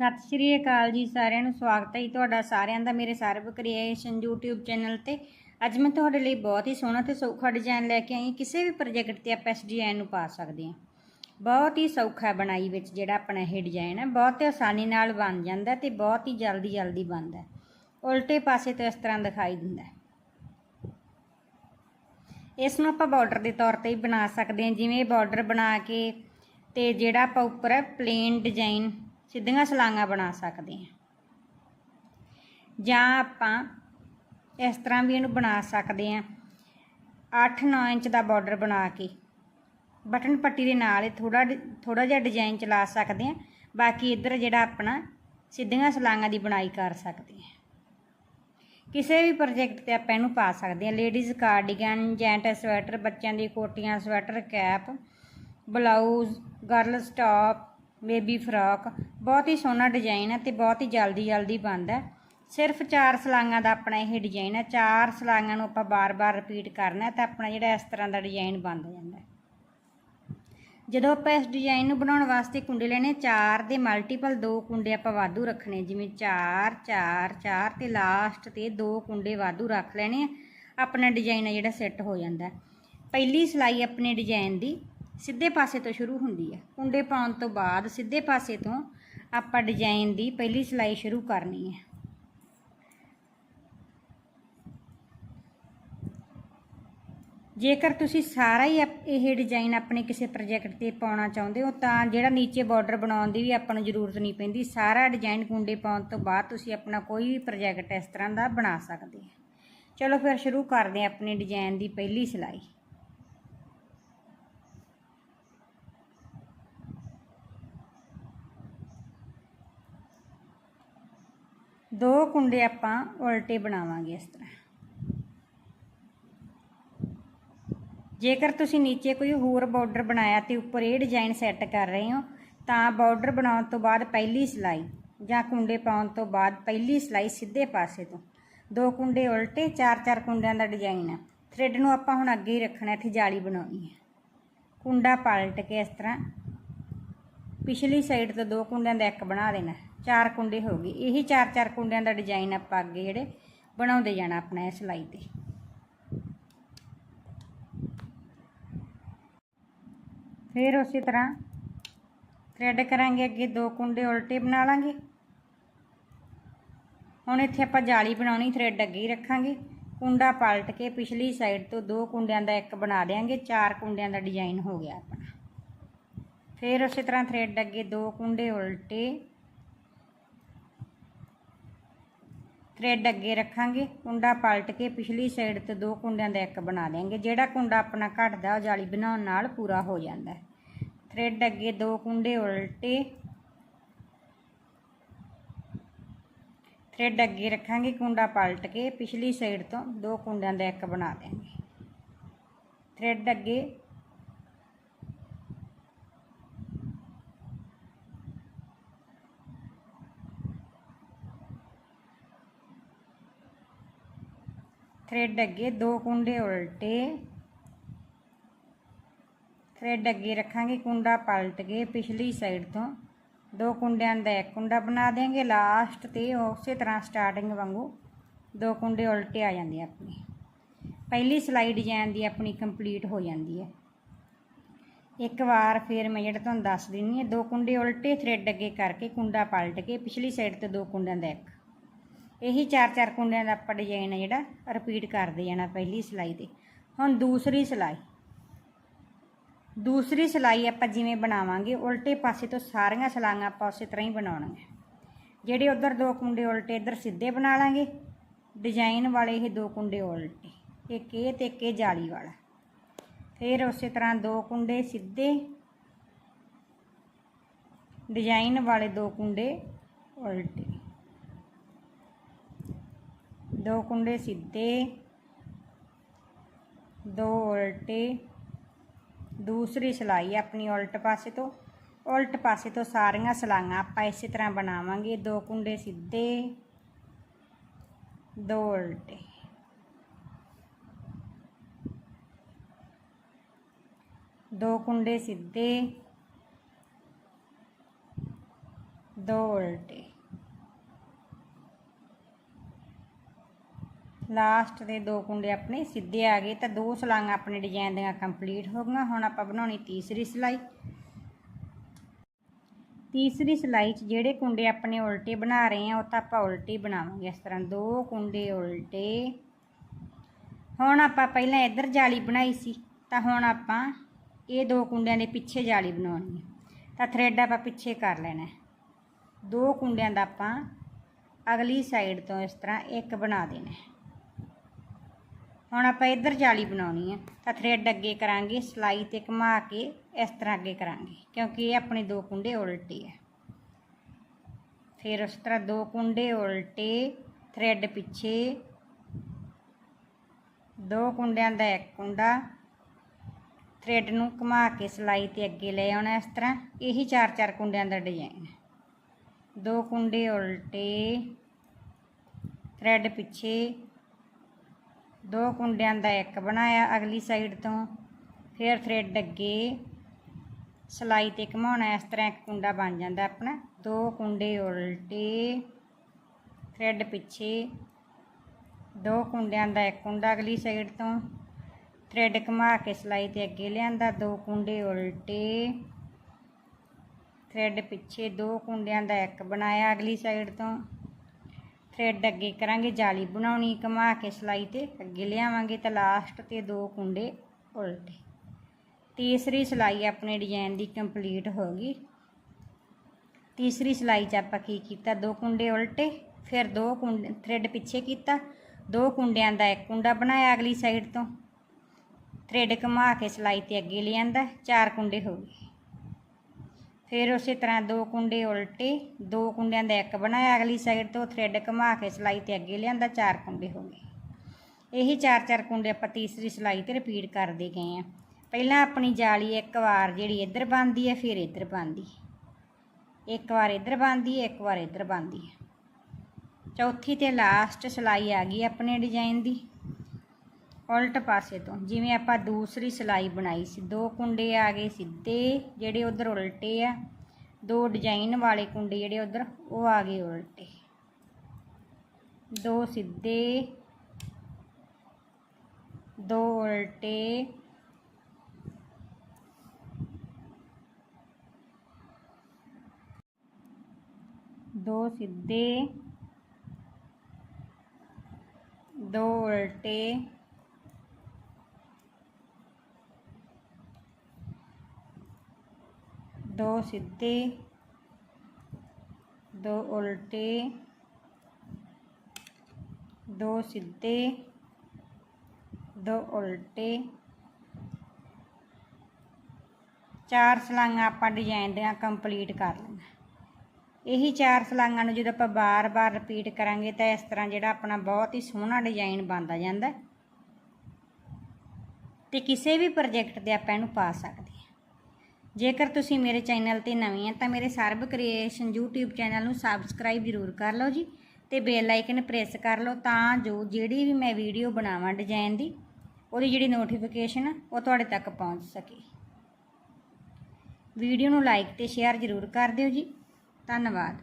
ਸਤਿ ਸ਼੍ਰੀ ਅਕਾਲ ਜੀ ਸਾਰਿਆਂ ਨੂੰ, ਸਵਾਗਤ ਹੈ ਜੀ ਤੁਹਾਡਾ ਸਾਰਿਆਂ ਦਾ ਮੇਰੇ ਸਰਵ ਕ੍ਰੀਏਸ਼ਨ YouTube ਚੈਨਲ ਤੇ। ਅੱਜ ਮੈਂ ਤੁਹਾਡੇ ਲਈ ਬਹੁਤ ਹੀ ਸੋਹਣਾ ਤੇ ਸੌਖਾ ਡਿਜ਼ਾਈਨ ਲੈ ਕੇ ਆਈ ਕਿਸੇ ਵੀ ਪ੍ਰੋਜੈਕਟ ਤੇ ਆਪਾਂ ਇਸ ਡਿਜ਼ਾਈਨ ਨੂੰ ਪਾ ਸਕਦੇ ਹਾਂ। ਬਹੁਤ ਹੀ ਸੌਖਾ ਹੈ ਬਣਾਈ ਵਿੱਚ ਜਿਹੜਾ ਆਪਣਾ ਇਹ ਡਿਜ਼ਾਈਨ ਹੈ, ਬਹੁਤ ਹੀ ਆਸਾਨੀ ਨਾਲ ਬਣ ਜਾਂਦਾ ਤੇ ਬਹੁਤ ਹੀ ਜਲਦੀ ਜਲਦੀ ਬਣਦਾ ਉਲਟੇ ਪਾਸੇ ਤੋਂ ਇਸ ਤਰ੍ਹਾਂ ਦਿਖਾਈ ਦਿੰਦਾ ਇਸ ਨੂੰ ਆਪਾਂ ਬਾਰਡਰ ਦੇ ਤੌਰ ਤੇ ਹੀ ਬਣਾ ਸਕਦੇ ਹਾਂ। ਜਿਵੇਂ ਬਾਰਡਰ ਬਣਾ ਕੇ ਤੇ ਜਿਹੜਾ ਆਪਾਂ ਉੱਪਰ ਪਲੇਨ ਡਿਜ਼ਾਈਨ ਸਿੱਧੀਆਂ ਸਲਾਂਗਾ ਬਣਾ ਸਕਦੇ ਹਾਂ। ਜਾਂ ਆਪਾਂ ਇਸ ਤਰ੍ਹਾਂ ਵੀ ਇਹਨੂੰ ਬਣਾ ਸਕਦੇ ਹਾਂ। 8-9 ਇੰਚ ਦਾ ਬਾਰਡਰ ਬਣਾ ਕੇ, ਬਟਨ ਪੱਟੀ ਦੇ ਨਾਲ ਹੀ ਥੋੜਾ ਥੋੜਾ ਜਿਹਾ ਡਿਜ਼ਾਈਨ ਚਲਾ ਸਕਦੇ ਹਾਂ। ਬਾਕੀ ਇੱਧਰ ਜਿਹੜਾ ਆਪਣਾ ਸਿੱਧੀਆਂ ਸਲਾਂਗਾ ਦੀ ਬਣਾਈ ਕਰ ਸਕਦੇ ਹਾਂ। ਕਿਸੇ ਵੀ ਪ੍ਰੋਜੈਕਟ ਤੇ ਆਪਾਂ ਇਹਨੂੰ ਪਾ ਸਕਦੇ ਹਾਂ। ਲੇਡੀਜ਼ ਕਾਰਡੀਗਨ ਜੈਂਟ ਸਵੈਟਰ ਬੱਚਿਆਂ ਦੀ ਕੋਟੀਆਂ sweater cap blouse girls top baby frock. ਬਹੁਤ ਹੀ ਸੋਹਣਾ ਡਿਜ਼ਾਈਨ ਹੈ ਤੇ ਬਹੁਤ ਹੀ ਜਲਦੀ ਜਲਦੀ ਬਣਦਾ ਹੈ। ਸਿਰਫ ਚਾਰ ਸਲਾਂਗਾਂ ਦਾ ਆਪਣਾ ਇਹ ਡਿਜ਼ਾਈਨ ਹੈ। ਚਾਰ ਸਲਾਂਗਾਂ ਨੂੰ ਆਪਾਂ ਬਾਰ-ਬਾਰ ਰਿਪੀਟ ਕਰਨਾ ਤਾਂ ਆਪਣਾ ਜਿਹੜਾ ਇਸ ਤਰ੍ਹਾਂ ਦਾ ਡਿਜ਼ਾਈਨ ਬਣ ਜਾਂਦਾ ਹੈ। ਜਦੋਂ ਆਪਾਂ ਇਸ ਡਿਜ਼ਾਈਨ ਨੂੰ ਬਣਾਉਣ ਵਾਸਤੇ ਕੁੰਡੇ ਲੈਣੇ, ਚਾਰ ਦੇ ਮਲਟੀਪਲ ਦੋ ਕੁੰਡੇ ਆਪਾਂ ਵਾਧੂ ਰੱਖਣੇ ਜਿਵੇਂ 4 4 4 ਤੇ ਲਾਸਟ ਤੇ ਦੋ ਕੁੰਡੇ ਵਾਧੂ ਰੱਖ ਲੈਣੇ ਆ। ਆਪਣਾ ਡਿਜ਼ਾਈਨ ਆ ਜਿਹੜਾ ਸੈੱਟ ਹੋ ਜਾਂਦਾ ਪਹਿਲੀ ਸਲਾਈ ਆਪਣੇ ਡਿਜ਼ਾਈਨ ਦੀ ਸਿੱਧੇ ਪਾਸੇ ਤੋਂ ਸ਼ੁਰੂ ਹੁੰਦੀ ਹੈ। ਕੁੰਡੇ ਪਾਉਣ ਤੋਂ ਬਾਅਦ ਸਿੱਧੇ ਪਾਸੇ ਤੋਂ ਆਪਾਂ ਡਿਜ਼ਾਈਨ ਦੀ ਪਹਿਲੀ ਸਿਲਾਈ ਸ਼ੁਰੂ ਕਰਨੀ ਹੈ। ਜੇਕਰ ਤੁਸੀਂ ਸਾਰਾ ਹੀ ਅਪ- ਇਹ ਡਿਜ਼ਾਈਨ ਆਪਣੇ ਕਿਸੇ ਪ੍ਰੋਜੈਕਟ ਤੇ ਪਾਉਣਾ ਚਾਹੁੰਦੇ ਹੋ, ਤਾਂ ਜਿਹੜਾ ਨੀਚੇ ਬਾਰਡਰ ਬਣਾਉਣ ਦੀ ਵੀ ਆਪਾਂ ਨੂੰ ਜ਼ਰੂਰਤ ਨਹੀਂ ਪੈਂਦੀ, ਸਾਰਾ ਡਿਜ਼ਾਈਨ ਕੁੰਡੇ ਪਾਉਣ ਤੋਂ ਬਾਅਦ ਤੁਸੀਂ ਆਪਣਾ ਕੋਈ ਵੀ ਪ੍ਰੋਜੈਕਟ ਇਸ ਤਰ੍ਹਾਂ ਦਾ ਬਣਾ ਸਕਦੇ ਹੋ। ਚਲੋ ਫਿਰ ਸ਼ੁਰੂ ਕਰਦੇ ਹਾਂ ਆਪਣੇ ਡਿਜ਼ਾਈਨ ਦੀ ਪਹਿਲੀ ਸਿਲਾਈ। ਦੋ ਕੁੰਡੇ ਆਪਾਂ ਉਲਟੇ ਬਣਾਵਾਂਗੇ ਇਸ ਤਰ੍ਹਾਂ। ਜੇਕਰ ਤੁਸੀਂ ਨੀਚੇ ਕੋਈ ਹੋਰ ਬਾਰਡਰ ਬਣਾਇਆ ਤੇ ਉੱਪਰ ਇਹ ਡਿਜ਼ਾਈਨ ਸੈੱਟ ਕਰ ਰਹੇ ਹੋ, ਤਾਂ ਬਾਰਡਰ ਬਣਾਉਣ ਤੋਂ ਬਾਅਦ ਪਹਿਲੀ ਸਿਲਾਈ ਜਾਂ ਕੁੰਡੇ ਪਾਉਣ ਤੋਂ ਬਾਅਦ ਪਹਿਲੀ ਸਿਲਾਈ ਸਿੱਧੇ ਪਾਸੇ ਤੋਂ। ਦੋ ਕੁੰਡੇ ਉਲਟੇ, ਚਾਰ ਚਾਰ ਕੁੰਡਿਆਂ ਦਾ ਡਿਜ਼ਾਈਨ ਆ। ਥ੍ਰੈਡ ਨੂੰ ਆਪਾਂ ਹੁਣ ਅੱਗੇ ਹੀ ਰੱਖਣਾ, ਇੱਥੇ ਜਾਲੀ ਬਣਾਉਣੀ ਹੈ ਕੁੰਡਾ ਪਲਟ ਕੇ ਇਸ ਤਰ੍ਹਾਂ ਪਿਛਲੀ ਸਾਈਡ ਤੋਂ ਦੋ ਕੁੰਡਿਆਂ ਦਾ ਇੱਕ ਬਣਾ ਦੇਣਾ। ਚਾਰ ਕੁੰਡੇ ਹੋ ਗਏ। ਇਹੀ ਚਾਰ ਚਾਰ ਕੁੰਡਿਆਂ ਦਾ ਡਿਜ਼ਾਈਨ ਆਪਾਂ ਅੱਗੇ ਜਿਹੜੇ ਬਣਾਉਂਦੇ ਜਾਣਾ ਆਪਣਾ ਇਹ ਸਿਲਾਈ ਤੇ। ਫਿਰ ਉਸੇ ਤਰ੍ਹਾਂ ਥ੍ਰੈਡ ਕਰਾਂਗੇ, ਅੱਗੇ ਦੋ ਕੁੰਡੇ ਉਲਟੇ ਬਣਾ ਲਾਂਗੇ। ਹੁਣ ਇੱਥੇ ਆਪਾਂ ਜਾਲੀ ਬਣਾਉਣੀ ਥ੍ਰੈਡ ਅੱਗੇ ਹੀ ਰੱਖਾਂਗੇ। ਕੁੰਡਾ ਪਲਟ ਕੇ ਪਿਛਲੀ ਸਾਈਡ ਤੋਂ ਦੋ ਕੁੰਡਿਆਂ ਦਾ ਇੱਕ ਬਣਾ ਦੇਾਂਗੇ ਚਾਰ ਕੁੰਡਿਆਂ ਦਾ ਡਿਜ਼ਾਈਨ ਹੋ ਗਿਆ ਆਪਣਾ। ਫਿਰ ਉਸੇ ਤਰ੍ਹਾਂ ਥ੍ਰੈਡ ਅੱਗੇ ਦੋ ਕੁੰਡੇ ਉਲਟੇ ਥ੍ਰੈਡ ਅੱਗੇ ਰੱਖਾਂਗੇ, ਕੁੰਡਾ ਪਲਟ ਕੇ ਪਿਛਲੀ ਸਾਈਡ ਤੋਂ ਦੋ ਕੁੰਡਿਆਂ ਦਾ ਇੱਕ ਬਣਾ ਦੇਾਂਗੇ ਜਿਹੜਾ ਕੁੰਡਾ ਆਪਣਾ ਘਟਦਾ, ਉਹ ਜਾਲੀ ਬਣਾਉਣ ਨਾਲ ਪੂਰਾ ਹੋ ਜਾਂਦਾ ਹੈ। ਥ੍ਰੈਡ ਅੱਗੇ ਦੋ ਕੁੰਡੇ ਉਲਟੇ ਥ੍ਰੈਡ ਅੱਗੇ ਰੱਖਾਂਗੇ, ਕੁੰਡਾ ਪਲਟ ਕੇ ਪਿਛਲੀ ਸਾਈਡ ਤੋਂ ਦੋ ਕੁੰਡਿਆਂ ਦਾ ਇੱਕ ਬਣਾ ਦੇਾਂਗੇ ਥ੍ਰੈਡ ਅੱਗੇ ਥ੍ਰੈਡ ਅੱਗੇ ਦੋ ਕੁੰਡੇ ਉਲਟੇ। ਥ੍ਰੈਡ ਅੱਗੇ ਰੱਖਾਂਗੇ, ਕੁੰਡਾ ਪਲਟ ਕੇ ਪਿਛਲੀ ਸਾਈਡ ਤੋਂ। ਦੋ ਕੁੰਡਿਆਂ ਦਾ ਇੱਕ ਕੁੰਡਾ ਬਣਾ ਦੇਾਂਗੇ ਲਾਸਟ ਤੇ ਉਸੇ ਤਰ੍ਹਾਂ ਸਟਾਰਟਿੰਗ ਵਾਂਗੂ ਦੋ ਕੁੰਡੇ ਉਲਟੇ ਆ ਜਾਂਦੇ ਆ ਆਪਣੇ। ਪਹਿਲੀ ਸਿਲਾਈ ਡਿਜ਼ਾਈਨ ਦੀ ਆਪਣੀ ਕੰਪਲੀਟ ਹੋ ਜਾਂਦੀ ਹੈ। ਇੱਕ ਵਾਰ ਫਿਰ ਮੈਂ ਜਿਹੜਾ ਤੁਹਾਨੂੰ ਦੱਸ ਦਿੰਨੀ ਹੈ, ਦੋ ਕੁੰਡੇ ਉਲਟੇ ਥ੍ਰੈਡ ਅੱਗੇ ਕਰਕੇ ਕੁੰਡਾ ਪਲਟ ਕੇ ਪਿਛਲੀ ਸਾਈਡ ਤੇ ਦੋ ਕੁੰਡਿਆਂ ਦਾ ਇੱਕ। ਇਹੀ ਚਾਰ ਚਾਰ ਕੁੰਡਿਆਂ ਦਾ ਆਪਾਂ ਡਿਜ਼ਾਈਨ ਆ ਜਿਹੜਾ ਰਿਪੀਟ ਕਰਦੇ ਜਾਣਾ ਪਹਿਲੀ ਸਿਲਾਈ ਤੇ। ਹੁਣ ਦੂਸਰੀ ਸਿਲਾਈ। ਦੂਸਰੀ ਸਿਲਾਈ ਆਪਾਂ ਜਿਵੇਂ ਬਣਾਵਾਂਗੇ, ਉਲਟੇ ਪਾਸੇ ਤੋਂ ਸਾਰੀਆਂ ਸਲਾਈਆਂ ਆਪਾਂ ਉਸੇ ਤਰ੍ਹਾਂ ਹੀ ਬਣਾਉਣੀਆਂ। ਜਿਹੜੇ ਉਧਰ ਦੋ ਕੁੰਡੇ ਉਲਟੇ, ਇੱਧਰ ਸਿੱਧੇ ਬਣਾ ਲਾਂਗੇ। ਡਿਜ਼ਾਈਨ ਵਾਲੇ ਇਹ ਦੋ ਕੁੰਡੇ ਉਲਟੇ, ਇੱਕ ਇਹ ਤੇ ਇੱਕ ਇਹ ਜਾਲੀ ਵਾਲਾ। ਫਿਰ ਉਸੇ ਤਰ੍ਹਾਂ ਦੋ ਕੁੰਡੇ ਸਿੱਧੇ। ਡਿਜ਼ਾਈਨ ਵਾਲੇ ਦੋ ਕੁੰਡੇ ਉਲਟੇ। ਦੋ ਕੁੰਡੇ ਸਿੱਧੇ, ਦੋ ਉਲਟੇ, ਦੂਸਰੀ ਸਿਲਾਈ ਆਪਣੀ ਉਲਟ ਪਾਸੇ ਤੋਂ। ਉਲਟ ਪਾਸੇ ਤੋਂ ਸਾਰੀਆਂ ਸਲਾਈਆਂ ਆਪਾਂ ਇਸੇ ਤਰ੍ਹਾਂ ਬਣਾਵਾਂਗੇ। ਦੋ ਕੁੰਡੇ ਸਿੱਧੇ, ਦੋ ਉਲਟੇ। ਦੋ ਕੁੰਡੇ ਸਿੱਧੇ, ਦੋ ਉਲਟੇ। ਲਾਸਟ ਦੇ ਦੋ ਕੁੰਡੇ ਆਪਣੇ ਸਿੱਧੇ ਆ ਗਏ ਤਾਂ ਦੋ ਸਲਾਈਆਂ ਆਪਣੇ ਡਿਜ਼ਾਈਨ ਦੀਆਂ ਕੰਪਲੀਟ ਹੋ ਗਈਆਂ। ਹੁਣ ਆਪਾਂ ਬਣਾਉਣੀ ਤੀਸਰੀ ਸਲਾਈ। ਤੀਸਰੀ ਸਲਾਈ 'ਚ ਜਿਹੜੇ ਕੁੰਡੇ ਆਪਣੇ ਉਲਟੇ ਬਣਾ ਰਹੇ ਆ, ਉਹ ਤਾਂ ਆਪਾਂ ਉਲਟੇ ਬਣਾਵਾਂਗੇ ਇਸ ਤਰ੍ਹਾਂ। ਦੋ ਕੁੰਡੇ ਉਲਟੇ। ਹੁਣ ਆਪਾਂ ਪਹਿਲਾਂ ਇੱਧਰ ਜਾਲੀ ਬਣਾਈ ਸੀ, ਤਾਂ ਹੁਣ ਆਪਾਂ ਇਹ ਦੋ ਕੁੰਡਿਆਂ ਦੇ ਪਿੱਛੇ ਜਾਲੀ ਬਣਾਉਣੀ ਹੈ ਤਾਂ ਥਰੈਡ ਆਪਾਂ ਪਿੱਛੇ ਕਰ ਲੈਣਾ ਦੋ ਕੁੰਡਿਆਂ ਦਾ ਆਪਾਂ ਅਗਲੀ ਸਾਈਡ ਤੋਂ ਇਸ ਤਰ੍ਹਾਂ ਇੱਕ ਬਣਾ ਦੇਣਾ ਹੁਣ ਆਪਾਂ ਇੱਧਰ ਜਾਲੀ ਬਣਾਉਣੀ ਹੈ ਤਾਂ ਥਰੈਡ ਅੱਗੇ ਕਰਾਂਗੇ, ਸਲਾਈ ਤੇ ਘੁਮਾ ਕੇ ਇਸ ਤਰ੍ਹਾਂ ਅੱਗੇ ਕਰਾਂਗੇ, ਕਿਉਂਕਿ ਇਹ ਆਪਣੇ ਦੋ ਕੁੰਡੇ ਉਲਟੇ ਹੈ ਫਿਰ ਉਸ ਤਰ੍ਹਾਂ ਦੋ ਕੁੰਡੇ ਉਲਟੇ ਥਰੈਡ ਪਿੱਛੇ, ਦੋ ਕੁੰਡਿਆਂ ਦਾ ਇੱਕ ਕੁੰਡਾ। ਥਰੈਡ ਨੂੰ ਘੁਮਾ ਕੇ ਸਲਾਈ ਤੇ ਅੱਗੇ ਲੈ ਆਉਣਾ ਇਸ ਤਰ੍ਹਾਂ। ਇਹੀ ਚਾਰ ਚਾਰ ਕੁੰਡਿਆਂ ਦਾ ਡਿਜ਼ਾਈਨ ਦੋ ਕੁੰਡੇ ਉਲਟੇ ਥਰੈਡ ਪਿੱਛੇ ਦੋ ਕੁੰਡਿਆਂ ਦਾ ਇੱਕ ਬਣਾਇਆ ਅਗਲੀ ਸਾਈਡ ਤੋਂ, ਫਿਰ ਥਰੈਡ ਅੱਗੇ ਸਲਾਈ ਤੇ ਘਮਾਉਣਾ, ਇਸ ਤਰ੍ਹਾਂ ਇੱਕ ਕੁੰਡਾ ਬਣ ਜਾਂਦਾ ਆਪਣਾ। ਦੋ ਕੁੰਡੇ ਉਲਟੇ ਥਰੈਡ ਪਿੱਛੇ, ਦੋ ਕੁੰਡਿਆਂ ਦਾ ਇੱਕ ਕੁੰਡਾ ਅਗਲੀ ਸਾਈਡ ਤੋਂ। ਥਰੈਡ ਘੁਮਾ ਕੇ ਸਲਾਈ ਤੇ ਅੱਗੇ ਲਿਆਂਦਾ, ਦੋ ਕੁੰਡੇ ਉਲਟੇ ਥਰੈਡ ਪਿੱਛੇ ਦੋ ਕੁੰਡਿਆਂ ਦਾ ਇੱਕ ਬਣਾਇਆ ਅਗਲੀ ਸਾਈਡ ਤੋਂ। ਥਰੈਡ ਅੱਗੇ ਕਰਾਂਗੇ, ਜਾਲੀ ਬਣਾਉਣੀ, ਘੁਮਾ ਕੇ ਸਲਾਈ ਤੇ ਅੱਗੇ ਲਿਆਵਾਂਗੇ ਤਾਂ ਲਾਸਟ ਤੇ ਦੋ ਕੁੰਡੇ ਉਲਟੇ। ਤੀਸਰੀ ਸਲਾਈ ਆਪਣੇ ਡਿਜ਼ਾਈਨ ਦੀ ਕੰਪਲੀਟ ਹੋ ਗਈ। ਤੀਸਰੀ ਸਲਾਈ 'ਚ ਆਪਾਂ ਕੀ ਕੀਤਾ? ਦੋ ਕੁੰਡੇ ਉਲਟੇ, ਫਿਰ ਦੋ ਕੁੰਡੇ ਥਰੈਡ ਪਿੱਛੇ ਕੀਤਾ। ਦੋ ਕੁੰਡਿਆਂ ਦਾ ਇੱਕ ਕੁੰਡਾ ਬਣਾਇਆ ਅਗਲੀ ਸਾਈਡ ਤੋਂ। ਥਰੈਡ ਘੁਮਾ ਕੇ ਸਲਾਈ ਤੇ ਅੱਗੇ ਲਿਆਂਦਾ, ਚਾਰ ਕੁੰਡੇ ਹੋ ਗਏ। ਫਿਰ ਉਸੇ ਤਰ੍ਹਾਂ ਦੋ ਕੁੰਡੇ ਉਲਟੇ, ਦੋ ਕੁੰਡਿਆਂ ਦਾ ਇੱਕ ਬਣਾਇਆ, ਅਗਲੀ ਸਾਈਡ ਤੋਂ ਥਰੈਡ ਘੁਮਾ ਕੇ ਸਲਾਈ ਤੇ ਅੱਗੇ ਲਿਆਂਦਾ, ਚਾਰ ਕੁੰਡੇ ਹੋ ਗਏ। ਇਹੀ ਚਾਰ ਚਾਰ ਕੁੰਡੇ ਆਪਾਂ ਤੀਸਰੀ ਸਲਾਈ ਤੇ ਰਿਪੀਟ ਕਰਦੇ ਗਏ ਆ ਪਹਿਲਾਂ ਆਪਣੀ ਜਾਲੀ ਇੱਕ ਵਾਰ ਜਿਹੜੀ ਇੱਧਰ ਬੰਦੀ ਹੈ, ਫਿਰ ਇੱਧਰ ਬੰਦੀ ਇੱਕ ਵਾਰ ਇੱਧਰ ਬੰਦੀ ਹੈ, ਇੱਕ ਵਾਰ ਇੱਧਰ ਬੰਦੀ ਹੈ। ਚੌਥੀ ਤੇ ਲਾਸਟ ਸਲਾਈ ਆ ਗਈ ਆਪਣੇ ਡਿਜ਼ਾਈਨ ਦੀ। ਉਲਟ ਪਾਸੇ ਤੋਂ, ਜਿਵੇਂ ਆਪਾਂ ਦੂਸਰੀ ਸਿਲਾਈ ਬਣਾਈ ਸੀ। ਦੋ ਕੁੰਡੇ ਆ ਗਏ ਸਿੱਧੇ ਜਿਹੜੇ ਉਧਰ ਉਲਟੇ ਆ, ਦੋ ਡਿਜ਼ਾਈਨ ਵਾਲੇ ਕੁੰਡੇ ਜਿਹੜੇ ਉਧਰ, ਉਹ ਆ ਗਏ ਉਲਟੇ। ਦੋ ਸਿੱਧੇ, ਦੋ ਉਲਟੇ, ਦੋ ਸਿੱਧੇ, ਦੋ ਉਲਟੇ। ਦੋ ਸਿੱਧੇ, ਦੋ ਉਲਟੇ, ਦੋ ਸਿੱਧੇ, ਦੋ ਉਲਟੇ ਚਾਰ ਸਲਾਈਆਂ ਆਪਾਂ ਡਿਜ਼ਾਈਨ ਦੀਆਂ ਕੰਪਲੀਟ ਕਰ ਲਈਆਂ ਇਹੀ ਚਾਰ ਸਲਾਈਆਂ ਨੂੰ ਜਦੋਂ ਆਪਾਂ ਬਾਰ-ਬਾਰ ਰਿਪੀਟ ਕਰਾਂਗੇ ਤਾਂ ਇਸ ਤਰ੍ਹਾਂ ਜਿਹੜਾ ਆਪਣਾ ਬਹੁਤ ਹੀ ਸੋਹਣਾ ਡਿਜ਼ਾਈਨ ਬਣਦਾ ਜਾਂਦਾ ਹੈ। ਤੇ ਕਿਸੇ ਵੀ ਪ੍ਰੋਜੈਕਟ ਤੇ ਆਪਾਂ ਇਹਨੂੰ ਪਾ ਸਕਦੇ ਜੇਕਰ ਤੁਸੀਂ ਮੇਰੇ ਚੈਨਲ ਤੇ ਨਵੇਂ ਆ ਤਾਂ ਮੇਰੇ ਸਰਬ ਕ੍ਰੀਏਸ਼ਨ YouTube ਚੈਨਲ ਨੂੰ ਸਬਸਕ੍ਰਾਈਬ ਜ਼ਰੂਰ ਕਰ ਲਓ ਜੀ ਤੇ ਬੈਲ ਆਈਕਨ ਪ੍ਰੈਸ ਕਰ ਲਓ ਤਾਂ ਜੋ ਜਿਹੜੀ ਵੀ ਮੈਂ ਵੀਡੀਓ ਬਣਾਵਾਂ ਡਿਜ਼ਾਈਨ ਦੀ, ਉਹਦੀ ਜਿਹੜੀ ਨੋਟੀਫਿਕੇਸ਼ਨ ਉਹ ਤੁਹਾਡੇ ਤੱਕ ਪਹੁੰਚ ਸਕੇ। ਵੀਡੀਓ ਨੂੰ ਲਾਈਕ ਤੇ ਸ਼ੇਅਰ ਜ਼ਰੂਰ ਕਰ ਦਿਓ ਜੀ। ਧੰਨਵਾਦ।